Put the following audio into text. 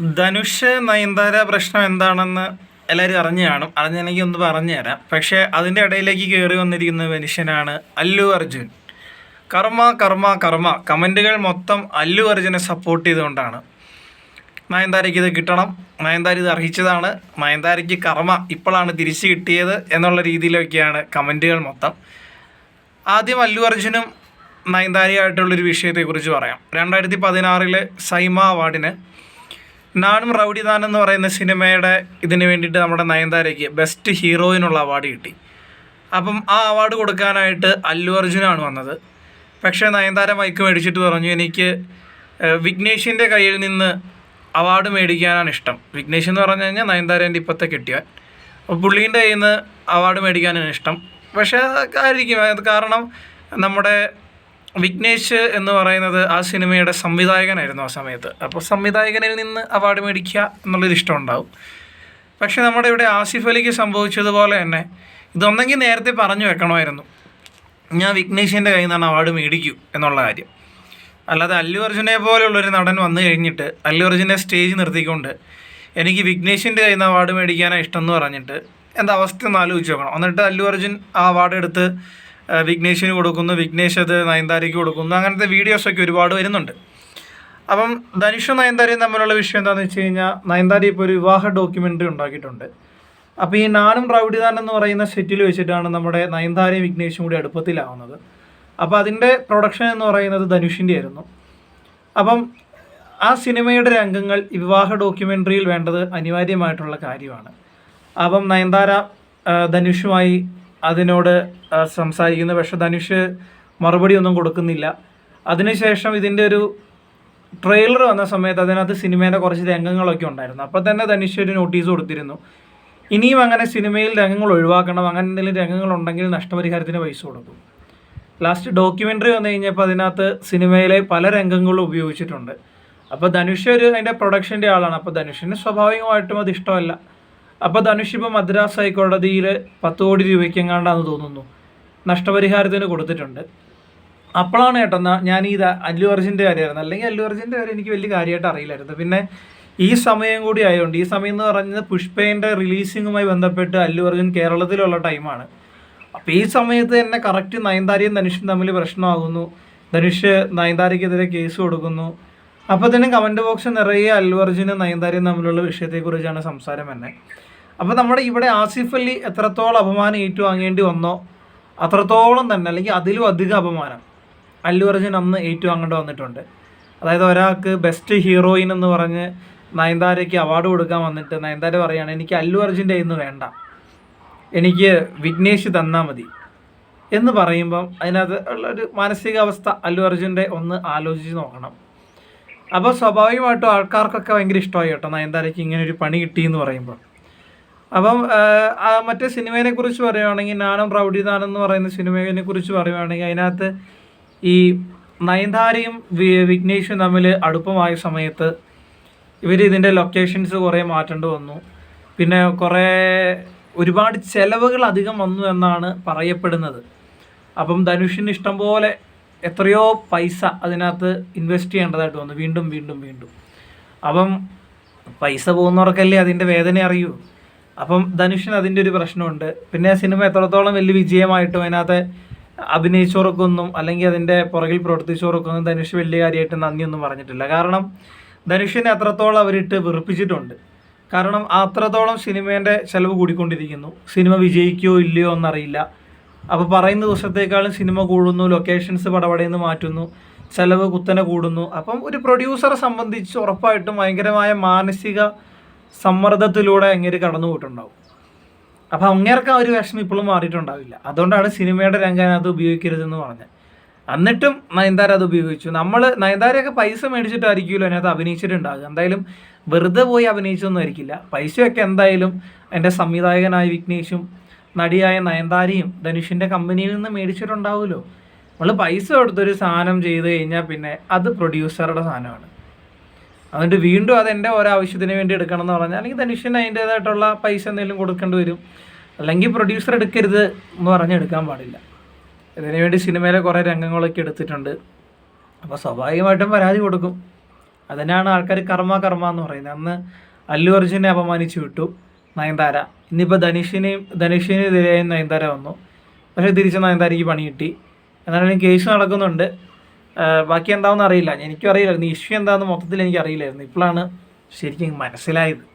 ധനുഷ് നയൻതാര പ്രശ്നം എന്താണെന്ന് എല്ലാവരും അറിഞ്ഞു കാണും. അറിഞ്ഞില്ലെങ്കിൽ ഒന്ന് പറഞ്ഞു തരാം. പക്ഷേ അതിന്റെ ഇടയിലേക്ക് കയറി വന്നിരിക്കുന്ന മനുഷ്യനാണ് അല്ലു അർജുൻ. കർമ്മ കർമ്മ കർമ്മ. കമന്റുകൾ മൊത്തം അല്ലു അർജുനെ സപ്പോർട്ട് ചെയ്തുകൊണ്ടാണ്. നയൻതാരയ്ക്ക് ഇത് കിട്ടണം. നയൻതാര ഇത് അർഹിച്ചതാണ്. നയൻതാരയ്ക്ക് കർമ്മ ഇപ്പോഴാണ് തിരിച്ചു കിട്ടിയത് എന്നുള്ള രീതിയിലൊക്കെയാണ് കമന്റുകൾ മൊത്തം. ആദ്യം അല്ലു അർജുനും നയൻതാരയായിട്ടുള്ളൊരു വിഷയത്തെക്കുറിച്ച് പറയാം. രണ്ടായിരത്തി പതിനാറിലെ സൈമ അവാർഡിന് നാണും റൗഡിദാൻ എന്ന് പറയുന്ന സിനിമയുടെ ഇതിന് വേണ്ടിയിട്ട് നമ്മുടെ നയൻതാരയ്ക്ക് ബെസ്റ്റ് ഹീറോയിനുള്ള അവാർഡ് കിട്ടി. അപ്പം ആ അവാർഡ് കൊടുക്കാനായിട്ട് അല്ലു അർജുനാണ് വന്നത്. പക്ഷേ നയൻതാര മൈക്ക് മേടിച്ചിട്ട് പറഞ്ഞു എനിക്ക് വിഘ്നേഷിന്റെ കയ്യിൽ നിന്ന് അവാർഡ് മേടിക്കാനാണ് ഇഷ്ടം. വിഘ്നേഷ് എന്ന് പറഞ്ഞു കഴിഞ്ഞാൽ നയൻതാരേന്റെ ഇപ്പോഴത്തെ കിട്ടിയാൻ അപ്പോൾ പുള്ളീന്റെ കയ്യിൽ നിന്ന് അവാർഡ് മേടിക്കാനാണ് ഇഷ്ടം. പക്ഷേ അതൊക്കെ ആയിരിക്കും അത് കാരണം നമ്മുടെ വിഘ്നേഷ് എന്ന് പറയുന്നത് ആ സിനിമയുടെ സംവിധായകനായിരുന്നു ആ സമയത്ത്. അപ്പോൾ സംവിധായകനിൽ നിന്ന് അവാർഡ് മേടിക്കുക എന്നുള്ളൊരു ഇഷ്ടം ഉണ്ടാവും. പക്ഷേ നമ്മുടെ ഇവിടെ ആസിഫ് അലിക്ക് സംഭവിച്ചതുപോലെ തന്നെ ഇതൊന്നെങ്കിൽ നേരത്തെ പറഞ്ഞു വെക്കണമായിരുന്നു. ഞാൻ വിഘ്നേഷിന്റെ കയ്യിൽ നിന്നാണ് അവാർഡ് മേടിക്കൂ എന്നുള്ള കാര്യം. അല്ലാതെ അല്ലു അർജുനെ പോലുള്ളൊരു നടൻ വന്നു കഴിഞ്ഞിട്ട് അല്ലു അർജുനെ സ്റ്റേജ് നിർത്തിക്കൊണ്ട് എനിക്ക് വിഘ്നേഷിന്റെ കയ്യിൽ നിന്ന് അവാർഡ് മേടിക്കാനാണ് ഇഷ്ടം എന്ന് പറഞ്ഞിട്ട് എന്താ അവസ്ഥ ഒന്ന് ആലോചിച്ച് നോക്കണം. എന്നിട്ട് അല്ലു അർജുൻ ആ അവാർഡ് എടുത്ത് വിഘ്നേഷിന് കൊടുക്കുന്നു വിഘ്നേഷ് അത് നയൻതാരയ്ക്ക് കൊടുക്കുന്നു അങ്ങനത്തെ വീഡിയോസൊക്കെ ഒരുപാട് വരുന്നുണ്ട്. അപ്പം ധനുഷും നയൻതാരയും തമ്മിലുള്ള വിഷയം എന്താണെന്ന് വെച്ച് കഴിഞ്ഞാൽ നയൻതാര ഇപ്പോൾ ഒരു വിവാഹ ഡോക്യുമെന്ററി ഉണ്ടാക്കിയിട്ടുണ്ട്. അപ്പോൾ ഈ നാനും റൗഡിദാൻ എന്ന് പറയുന്ന സെറ്റിൽ വെച്ചിട്ടാണ് നമ്മുടെ നയൻതാരയും വിഘ്നേഷും കൂടി അടുപ്പത്തിലാവുന്നത്. അപ്പോൾ അതിന്റെ പ്രൊഡക്ഷൻ എന്ന് പറയുന്നത് ധനുഷിന്റെ ആയിരുന്നു. അപ്പം ആ സിനിമയുടെ രംഗങ്ങൾ വിവാഹ ഡോക്യുമെന്ററിയിൽ വേണ്ടത് അനിവാര്യമായിട്ടുള്ള കാര്യമാണ്. അപ്പം നയൻതാര ധനുഷുമായി അതിനോട് സംസാരിക്കുന്നു പക്ഷെ ധനുഷ് മറുപടി ഒന്നും കൊടുക്കുന്നില്ല. അതിനുശേഷം ഇതിന്റെ ഒരു ട്രെയിലർ വന്ന സമയത്ത് അതിനകത്ത് സിനിമേന്റെ കുറച്ച് രംഗങ്ങളൊക്കെ ഉണ്ടായിരുന്നു. അപ്പോൾ തന്നെ ധനുഷ് ഒരു നോട്ടീസ് കൊടുത്തിരുന്നു. ഇനിയും അങ്ങനെ സിനിമയിൽ രംഗങ്ങൾ ഒഴിവാക്കണം അങ്ങനെ എന്തെങ്കിലും രംഗങ്ങൾ ഉണ്ടെങ്കിൽ നഷ്ടപരിഹാരത്തിന് പൈസ കൊടുക്കും. ലാസ്റ്റ് ഡോക്യുമെന്ററി വന്നു കഴിഞ്ഞപ്പോൾ അതിനകത്ത് സിനിമയിലെ പല രംഗങ്ങളും ഉപയോഗിച്ചിട്ടുണ്ട്. അപ്പോൾ ധനുഷ് ഒരു അതിന്റെ പ്രൊഡക്ഷന്റെ ആളാണ്. അപ്പോൾ ധനുഷിന് സ്വാഭാവികമായിട്ടും അത് ഇഷ്ടമല്ല. അപ്പോൾ ധനുഷ് ഇപ്പോൾ മദ്രാസ് ഹൈക്കോടതിയിൽ പത്ത് കോടി രൂപയ്ക്ക് എങ്ങാണ്ടാന്ന് തോന്നുന്നു. നഷ്ടപരിഹാരത്തിന് കൊടുത്തിട്ടുണ്ട്. അപ്പോഴാണ് കേട്ടോ ഞാൻ ഈ അല്ലു അർജുന്റെ കാര്യമായിരുന്നു. അല്ലെങ്കിൽ അല്ലു അർജുന്റെ കാര്യം എനിക്ക് വലിയ കാര്യമായിട്ട് അറിയില്ലായിരുന്നു. പിന്നെ ഈ സമയം കൂടി ആയതുകൊണ്ട് ഈ സമയം എന്ന് പറഞ്ഞത് പുഷ്പേന്റെ റിലീസിങ്ങുമായി ബന്ധപ്പെട്ട് അല്ലു അർജുൻ കേരളത്തിലുള്ള ടൈമാണ്. അപ്പോൾ ഈ സമയത്ത് തന്നെ കറക്റ്റ് നയൻതാരയും ധനുഷും തമ്മിൽ പ്രശ്നമാകുന്നു. ധനുഷ് നയൻതാരയ്ക്കെതിരെ കേസ് കൊടുക്കുന്നു. അപ്പോൾ തന്നെ കമന്റ് ബോക്സ് നിറയെ അല്ലു അർജുനും നയൻതാരയും തമ്മിലുള്ള വിഷയത്തെക്കുറിച്ചാണ് സംസാരം തന്നെ അപ്പോൾ നമ്മുടെ ഇവിടെ ആസിഫ് അലി എത്രത്തോളം അപമാനം ഏറ്റുവാങ്ങേണ്ടി വന്നോ അത്രത്തോളം തന്നെ അല്ലെങ്കിൽ അതിലും അധികം അപമാനം അല്ലു അർജുൻ അന്ന് ഏറ്റുവാങ്ങേണ്ടി വന്നിട്ടുണ്ട്. അതായത് ഒരാൾക്ക് ബെസ്റ്റ് ഹീറോയിൻ എന്ന് പറഞ്ഞ് നയൻതാരയ്ക്ക് അവാർഡ് കൊടുക്കാൻ വന്നിട്ട് നയൻതാര പറയുകയാണ് എനിക്ക് അല്ലു അർജുന്റെ ഇന്ന് വേണ്ട. എനിക്ക് വിഘ്നേഷ് തന്നാൽ മതി. എന്ന് പറയുമ്പം അതിനകത്ത് ഉള്ളൊരു മാനസികാവസ്ഥ അല്ലു അർജുന്റെ ഒന്ന് ആലോചിച്ച് നോക്കണം. അപ്പോൾ സ്വാഭാവികമായിട്ടും ആൾക്കാർക്കൊക്കെ ഭയങ്കര ഇഷ്ടമായി കേട്ടോ നയൻതാരയ്ക്ക് ഇങ്ങനെ ഒരു പണി കിട്ടി എന്ന് പറയുമ്പോൾ അപ്പം മറ്റേ സിനിമയെ കുറിച്ച് പറയുവാണെങ്കിൽ നാനും റൗഡിദാൻ എന്ന് പറയുന്ന സിനിമയെ കുറിച്ച് പറയുവാണെങ്കിൽ അതിനകത്ത് ഈ നയൻതാരയും വിഘ്നേഷും തമ്മിൽ അടുപ്പമായ സമയത്ത് ഇവർ ഇതിന്റെ ലൊക്കേഷൻസ് കുറേ മാറ്റേണ്ടി വന്നു. പിന്നെ കുറേ ഒരുപാട് ചിലവുകൾ അധികം വന്നു എന്നാണ് പറയപ്പെടുന്നത്. അപ്പം ധനുഷിന് ഇഷ്ടം പോലെ എത്രയോ പൈസ അതിനകത്ത് ഇൻവെസ്റ്റ് ചെയ്യേണ്ടതായിട്ട് വന്നു. വീണ്ടും വീണ്ടും വീണ്ടും. അപ്പം പൈസ പോകുന്നവർക്കല്ലേ അതിന്റെ വേദന അറിയൂ? അപ്പം ധനുഷിന് അതിന്റെ ഒരു പ്രശ്നമുണ്ട്. പിന്നെ സിനിമ എത്രത്തോളം വലിയ വിജയമായിട്ടും അതിനകത്ത് അഭിനയിച്ചവർക്കൊന്നും അല്ലെങ്കിൽ അതിന്റെ പുറകിൽ പ്രവർത്തിച്ചവർക്കൊന്നും ധനുഷ് വലിയ കാര്യമായിട്ട് നന്ദിയൊന്നും പറഞ്ഞിട്ടില്ല. കാരണം ധനുഷിനെ അത്രത്തോളം അവരിട്ട് വെറുപ്പിച്ചിട്ടുണ്ട്. കാരണം അത്രത്തോളം സിനിമേന്റെ ചിലവ് കൂടിക്കൊണ്ടിരിക്കുന്നു. സിനിമ വിജയിക്കുകയോ ഇല്ലയോ എന്നറിയില്ല. അപ്പോൾ പറയുന്ന ദിവസത്തേക്കാളും സിനിമ കൂടുന്നു ലൊക്കേഷൻസ് പടപടയെന്ന് മാറ്റുന്നു ചിലവ് കുത്തനെ കൂടുന്നു. അപ്പം ഒരു പ്രൊഡ്യൂസറെ സംബന്ധിച്ച് ഉറപ്പായിട്ടും ഭയങ്കരമായ മാനസിക സമ്മർദ്ദത്തിലൂടെ അങ്ങേര് കടന്നു പോയിട്ടുണ്ടാവും. അപ്പോൾ അങ്ങേർക്ക് ആ ഒരു വിഷമം ഇപ്പോഴും മാറിയിട്ടുണ്ടാവില്ല. അതുകൊണ്ടാണ് സിനിമയുടെ രംഗം അത് ഉപയോഗിക്കരുതെന്ന് പറഞ്ഞത്. എന്നിട്ടും നയൻതാര അത് ഉപയോഗിച്ചു. നമ്മൾ നയൻതാരയൊക്കെ പൈസ മേടിച്ചിട്ടായിരിക്കുമല്ലോ അതിനകത്ത് അഭിനയിച്ചിട്ടുണ്ടാകുക എന്തായാലും വെറുതെ പോയി അഭിനയിച്ചൊന്നും ആയിരിക്കില്ല. പൈസയൊക്കെ എന്തായാലും എന്റെ സംവിധായകനായ വിഘ്നേഷും നടിയായ നയൻതാരയും ധനുഷിന്റെ കമ്പനിയിൽ നിന്ന് മേടിച്ചിട്ടുണ്ടാവുമല്ലോ. നമ്മൾ പൈസ കൊടുത്തൊരു സാധനം ചെയ്ത് കഴിഞ്ഞാൽ പിന്നെ അത് പ്രൊഡ്യൂസറുടെ സാധനമാണ്. അതുകൊണ്ട് വീണ്ടും അത് എന്റെ ഓരോ ആവശ്യത്തിന് വേണ്ടി എടുക്കണം എന്ന് പറഞ്ഞാൽ അല്ലെങ്കിൽ ധനുഷിന് അതിന്റേതായിട്ടുള്ള പൈസ എന്തെങ്കിലും കൊടുക്കേണ്ടി വരും. അല്ലെങ്കിൽ പ്രൊഡ്യൂസർ എടുക്കരുത് എന്ന് പറഞ്ഞ് എടുക്കാൻ പാടില്ല. ഇതിനു വേണ്ടി സിനിമയിലെ കുറേ രംഗങ്ങളൊക്കെ എടുത്തിട്ടുണ്ട്. അപ്പോൾ സ്വാഭാവികമായിട്ടും പരാതി കൊടുക്കും. അതിനാണ് ആൾക്കാർ കർമ്മ കർമ്മ എന്ന് പറയുന്നത്. അന്ന് അല്ലു അർജുനെ അപമാനിച്ചു വിട്ടു നയൻതാര. ഇന്നിപ്പോൾ ധനുഷിനെയും ധനുഷിനെതിരെയും നയൻതാര വന്നു. പക്ഷേ തിരിച്ച് നയൻതാരയ്ക്ക് പണി കിട്ടി. എന്നാലും കേസ് നടക്കുന്നുണ്ട്. ബാക്കി എന്താണെന്ന് അറിയില്ല. എനിക്കും അറിയില്ലായിരുന്നു. ഇഷ്യൂ എന്താണെന്ന് മൊത്തത്തിൽ എനിക്ക് അറിയില്ലായിരുന്നു ഇപ്പോഴാണ് ശരിക്കും മനസ്സിലായത്.